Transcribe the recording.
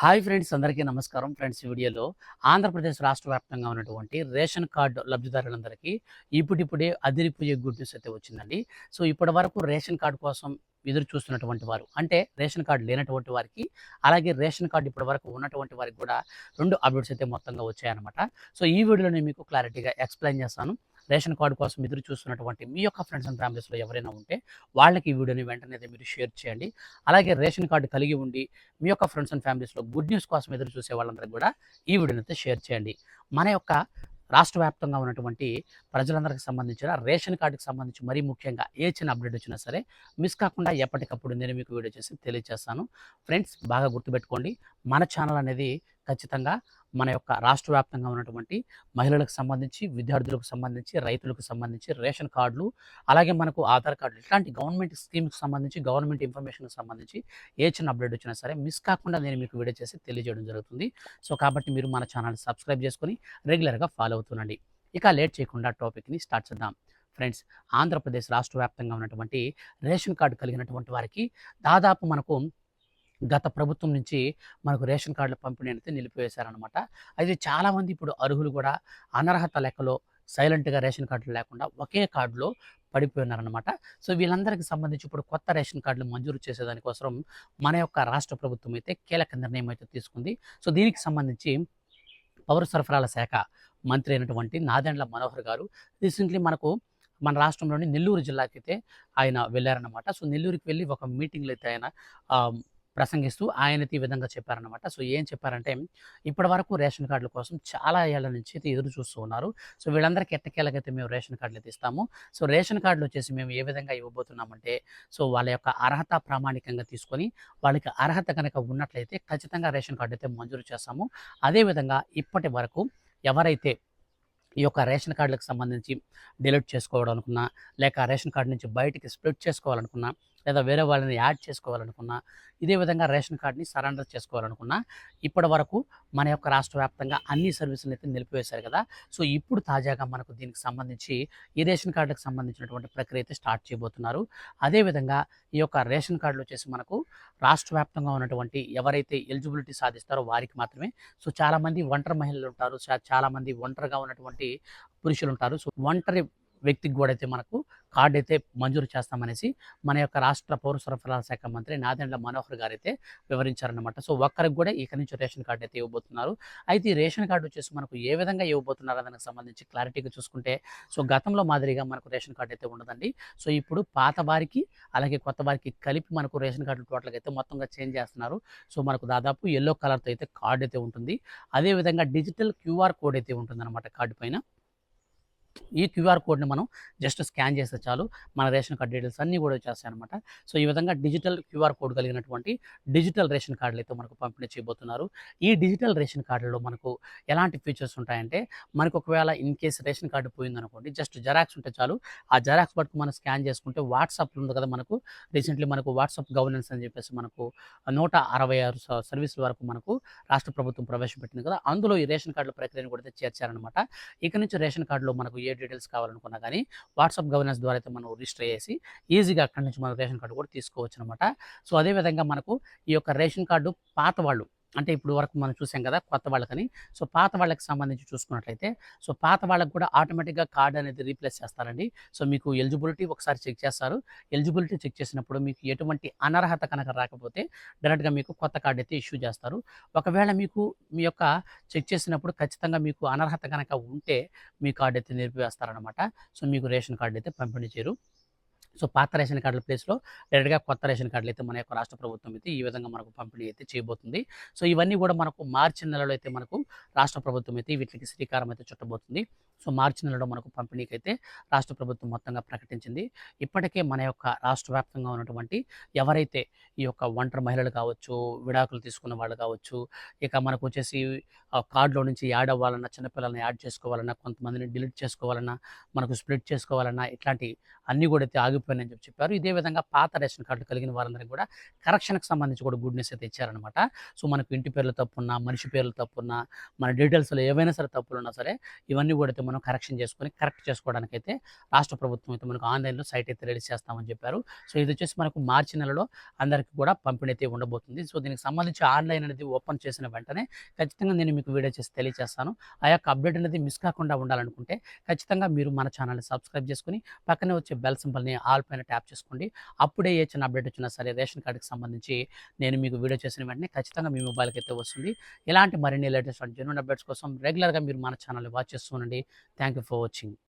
Hi friends అందరికీ నమస్కారం. Friends వీడియోలో ఆంధ్రప్రదేశ్ రాష్ట్ర వ్యాప్తంగా ఉన్నటువంటి రేషన్ కార్డు లబ్ధిదారులందరికీ ఇప్పుడిప్పుడే అదిరిపోయే గుడ్ న్యూస్ అయితే వచ్చిందండి. సో ఇప్పటి వరకు రేషన్ కార్డు కోసం ఎదురు చూస్తున్నటువంటి వారు అంటే రేషన్ కార్డు లేనటువంటి వారికి అలాగే రేషన్ కార్డు ఇప్పటి వరకు ఉన్నటువంటి వారికి కూడా రెండు అప్డేట్స్ అయితే మొత్తంగా వచ్చాయన్నమాట. సో ఈ వీడియోలో నేను మీకు క్లారిటీగా ఎక్స్ప్లెయిన్ చేస్తాను. రేషన్ కార్డు కోసం ఎదురు చూస్తున్నటువంటి మీ యొక్క ఫ్రెండ్స్ అండ్ ఫ్యామిలీస్లో ఎవరైనా ఉంటే వాళ్ళకి ఈ వీడియోని వెంటనే అయితే మీరు షేర్ చేయండి. అలాగే రేషన్ కార్డు కలిగి ఉండి మీ యొక్క ఫ్రెండ్స్ అండ్ ఫ్యామిలీస్లో గుడ్ న్యూస్ కోసం ఎదురు చూసే వాళ్ళందరికీ కూడా ఈ వీడియోని అయితే షేర్ చేయండి. మన యొక్క రాష్ట్ర వ్యాప్తంగా ఉన్నటువంటి ప్రజలందరికీ సంబంధించిన రేషన్ కార్డుకి సంబంధించి మరీ ముఖ్యంగా ఏ చిన్న అప్డేట్ వచ్చినా సరే మిస్ కాకుండా ఎప్పటికప్పుడు నేను మీకు వీడియో చేసి తెలియజేస్తాను ఫ్రెండ్స్ బాగా గుర్తుపెట్టుకోండి. మన ఛానల్ అనేది ఖచ్చితంగా మన యొక్క రాష్ట్ర వ్యాప్తంగా ఉన్నటువంటి మహిళలకు సంబంధించి విద్యార్థులకు సంబంధించి రైతులకు సంబంధించి రేషన్ కార్డులు అలాగే మనకు ఆధార్ కార్డులు ఇట్లాంటి గవర్నమెంట్ స్కీమ్కి సంబంధించి గవర్నమెంట్ ఇన్ఫర్మేషన్కి సంబంధించి ఏ చిన్న అప్డేట్ వచ్చినా సరే మిస్ కాకుండా నేను మీకు వీడియో చేసి తెలియజేయడం జరుగుతుంది. సో కాబట్టి మీరు మన ఛానల్ సబ్స్క్రైబ్ చేసుకొని రెగ్యులర్గా ఫాలో అవుతుండండి. ఇక లేట్ చేయకుండా టాపిక్ని స్టార్ట్ చేద్దాం. ఫ్రెండ్స్ ఆంధ్రప్రదేశ్ రాష్ట్ర వ్యాప్తంగా ఉన్నటువంటి రేషన్ కార్డు కలిగినటువంటి వారికి దాదాపు మనకు గత ప్రభుత్వం నుంచి మనకు రేషన్ కార్డుల పంపిణీ అయితే నిలిపివేశారనమాట అయితే చాలామంది ఇప్పుడు అర్హులు కూడా అనర్హత లెక్కలో సైలెంట్గా రేషన్ కార్డులు లేకుండా ఒకే కార్డులో పడిపోయినారనమాట సో వీళ్ళందరికీ సంబంధించి ఇప్పుడు కొత్త రేషన్ కార్డులు మంజూరు చేసేదానికోసం మన యొక్క రాష్ట్ర ప్రభుత్వం అయితే కీలక నిర్ణయం అయితే తీసుకుంది. సో దీనికి సంబంధించి పౌర సరఫరాల శాఖ మంత్రి అయినటువంటి నాదెండ్ల మనోహర్ గారు రీసెంట్లీ మనకు మన రాష్ట్రంలోని నెల్లూరు జిల్లాకి అయితే ఆయన వెళ్ళారనమాట సో నెల్లూరుకి వెళ్ళి ఒక మీటింగ్లో అయితే ఆయన ప్రసంగిస్తూ ఆయనకి ఈ విధంగా చెప్పారనమాట సో ఏం చెప్పారంటే ఇప్పటి వరకు రేషన్ కార్డుల కోసం చాలా ఏళ్ళ నుంచి అయితే ఎదురు చూస్తూ ఉన్నారు. సో వీళ్ళందరికీ ఎట్టకేళ్ళకైతే మేము రేషన్ కార్డులు అయితే ఇస్తాము. సో రేషన్ కార్డులు వచ్చేసి మేము ఏ విధంగా ఇవ్వబోతున్నామంటే సో వాళ్ళ యొక్క అర్హత ప్రామాణికంగా తీసుకొని వాళ్ళకి అర్హత కనుక ఉన్నట్లయితే ఖచ్చితంగా రేషన్ కార్డు అయితే మంజూరు చేస్తాము. అదేవిధంగా ఇప్పటి వరకు ఎవరైతే ఈ యొక్క రేషన్ కార్డులకు సంబంధించి డిలీట్ చేసుకోవడం అనుకున్నా లేక రేషన్ కార్డు నుంచి బయటికి స్ప్లిట్ చేసుకోవాలనుకున్నా లేదా వేరే వాళ్ళని యాడ్ చేసుకోవాలనుకున్నా ఇదే విధంగా రేషన్ కార్డుని సరెండర్ చేసుకోవాలనుకున్నా ఇప్పటి వరకు మన యొక్క రాష్ట్ర వ్యాప్తంగా అన్ని సర్వీసులు అయితే నిలిపివేశారు కదా. సో ఇప్పుడు తాజాగా మనకు దీనికి సంబంధించి ఈ రేషన్ కార్డులకు సంబంధించినటువంటి ప్రక్రియ అయితే స్టార్ట్ చేయబోతున్నారు. అదేవిధంగా ఈ యొక్క రేషన్ కార్డులు వచ్చేసి మనకు రాష్ట్ర వ్యాప్తంగా ఉన్నటువంటి ఎవరైతే ఎలిజిబిలిటీ సాధిస్తారో వారికి మాత్రమే. సో చాలామంది ఒంటరి మహిళలు ఉంటారు చాలామంది ఒంటరిగా ఉన్నటువంటి పురుషులు ఉంటారు. సో ఒంటరి వ్యక్తికి కూడా అయితే మనకు కార్డు అయితే మంజూరు చేస్తామనేసి మన యొక్క రాష్ట్ర పౌర సరఫరాల శాఖ మంత్రి నాదెండ్ల మనోహర్ గారు అయితే వివరించారనమాట సో ఒక్కరికి కూడా ఇక నుంచి రేషన్ కార్డు అయితే ఇవ్వబోతున్నారు. అయితే ఈ రేషన్ కార్డు వచ్చేసి మనకు ఏ విధంగా ఇవ్వబోతున్నారు దానికి సంబంధించి క్లారిటీగా చూసుకుంటే సో గతంలో మాదిరిగా మనకు రేషన్ కార్డు అయితే ఉండదండి. సో ఇప్పుడు పాత వారికి అలాగే కొత్త వారికి కలిపి మనకు రేషన్ కార్డు టోటల్గా అయితే మొత్తంగా చేంజ్ చేస్తున్నారు. సో మనకు దాదాపు ఎల్లో కలర్తో అయితే కార్డు అయితే ఉంటుంది. అదేవిధంగా డిజిటల్ క్యూఆర్ కోడ్ అయితే ఉంటుంది అనమాట కార్డు పైన. ఈ క్యూఆర్ కోడ్ని మనం జస్ట్ స్కాన్ చేస్తే చాలు మన రేషన్ కార్డ్ డీటెయిల్స్ అన్నీ కూడా వచ్చేస్తాయి అనమాట సో ఈ విధంగా డిజిటల్ క్యూఆర్ కోడ్ కలిగినటువంటి డిజిటల్ రేషన్ కార్డులు అయితే మనకు పంపిణీ చేయబోతున్నారు. ఈ డిజిటల్ రేషన్ కార్డులో మనకు ఎలాంటి ఫీచర్స్ ఉంటాయంటే మనకు ఒకవేళ ఇన్ కేస్ రేషన్ కార్డు పోయిందనుకోండి జస్ట్ జెరాక్స్ ఉంటే చాలు. ఆ జెరాక్స్ పట్టుకు మనం స్కాన్ చేసుకుంటే వాట్సాప్ ఉంది కదా మనకు. రీసెంట్లీ మనకు వాట్సాప్ గవర్నెన్స్ అని చెప్పేసి మనకు నూట అరవై ఆరు సర్వీస్ సర్వీసుల వరకు మనకు రాష్ట్ర ప్రభుత్వం ప్రవేశపెట్టింది కదా. అందులో ఈ రేషన్ కార్డుల ప్రక్రియను కూడా చేర్చారనమాట ఇక నుంచి రేషన్ కార్డులో మనకు ఏ డీటెయిల్స్ కావాలనుకున్నా కానీ వాట్సాప్ గవర్నెన్స్ ద్వారా అయితే మనం రిజిస్టర్ చేసి ఈజీగా అక్కడి నుంచి మనం రేషన్ కార్డు కూడా తీసుకోవచ్చు అనమాట సో అదేవిధంగా మనకు ఈ యొక్క రేషన్ కార్డు పాత వాళ్ళు అంటే ఇప్పుడు వరకు మనం చూసాం కదా కొత్త వాళ్ళకని. సో పాత వాళ్ళకి సంబంధించి చూసుకున్నట్లయితే సో పాత వాళ్ళకి కూడా ఆటోమేటిక్గా కార్డ్ అనేది రీప్లేస్ చేస్తారండి. సో మీకు ఎలిజిబిలిటీ ఒకసారి చెక్ చేస్తారు. ఎలిజిబిలిటీ చెక్ చేసినప్పుడు మీకు ఎటువంటి అనర్హత కనుక రాకపోతే డైరెక్ట్గా మీకు కొత్త కార్డు అయితే ఇష్యూ చేస్తారు. ఒకవేళ మీకు మీ యొక్క చెక్ చేసినప్పుడు ఖచ్చితంగా మీకు అనర్హత కనుక ఉంటే మీ కార్డు అయితే నిలిపివేస్తారనమాట సో మీకు రేషన్ కార్డు అయితే పంపిణీ చేయరు. సో పాత రేషన్ కార్డుల ప్లేస్లో డైరెక్ట్గా కొత్త రేషన్ కార్డులు అయితే మన యొక్క రాష్ట్ర ప్రభుత్వం అయితే ఈ విధంగా మనకు పంపిణీ అయితే చేయబోతుంది. సో ఇవన్నీ కూడా మనకు మార్చి నెలలో అయితే మనకు రాష్ట్ర ప్రభుత్వం అయితే వీటికి శ్రీకారం అయితే చుట్టబోతుంది. సో మార్చి నెలలో మనకు పంపిణీకి అయితే రాష్ట్ర ప్రభుత్వం మొత్తంగా ప్రకటించింది. ఇప్పటికే మన యొక్క రాష్ట్ర వ్యాప్తంగా ఉన్నటువంటి ఎవరైతే ఈ యొక్క ఒంటరి మహిళలు కావచ్చు విడాకులు తీసుకున్న వాళ్ళు కావచ్చు ఇక మనకు వచ్చేసి కార్డులో నుంచి యాడ్ అవ్వాలన్నా చిన్నపిల్లల్ని యాడ్ చేసుకోవాలన్నా కొంతమందిని డిలీట్ చేసుకోవాలన్నా మనకు స్ప్లిట్ చేసుకోవాలన్నా ఇట్లాంటి అన్నీ కూడా అయితే ఆగి తొలగిపోయినని చెప్పి చెప్పారు. ఇదే విధంగా పాత రేషన్ కార్డు కలిగిన వారందరికీ కూడా కరెక్షన్కి సంబంధించి కూడా గుడ్ న్యూస్ అయితే ఇచ్చారనమాట సో మనకు ఇంటి పేర్లు తప్పున్నా మనిషి పేర్లు తప్పున్నా మన డీటెయిల్స్లో ఏవైనా సరే తప్పులు ఉన్నా సరే ఇవన్నీ కూడా అయితే మనం కరెక్షన్ చేసుకొని కరెక్ట్ చేసుకోవడానికి అయితే రాష్ట్ర ప్రభుత్వం అయితే మనకు ఆన్లైన్లో సైట్ అయితే రిలీజ్ చేస్తామని చెప్పారు. సో ఇది వచ్చేసి మనకు మార్చి నెలలో అందరికీ కూడా పంపిణీ అయితే ఉండబోతుంది. సో దీనికి సంబంధించి ఆన్లైన్ అనేది ఓపెన్ చేసిన వెంటనే ఖచ్చితంగా నేను మీకు వీడియో చేసి తెలియజేస్తాను ఆ యొక్క అప్డేట్ అనేది మిస్ కాకుండా ఉండాలనుకుంటే ఖచ్చితంగా మీరు మన ఛానల్ని సబ్స్క్రైబ్ చేసుకుని పక్కనే వచ్చే బెల్ సింబల్ని ఆల్ పైన ట్యాప్ చేసుకోండి. అప్పుడే ఏ చిన్న అప్డేట్ వచ్చినా సరే రేషన్ కార్డుకి సంబంధించి నేను మీకు వీడియో చేసిన వెంటనే ఖచ్చితంగా మీ మొబైల్కి అయితే వస్తుంది. ఇలాంటి మరిన్ని లేటెస్ట్ జెన్యున్ అప్డేట్స్ కోసం రెగ్యులర్గా మీరు మన ఛానల్ని వాచ్ చేస్తూ ఉండండి. Thank you for watching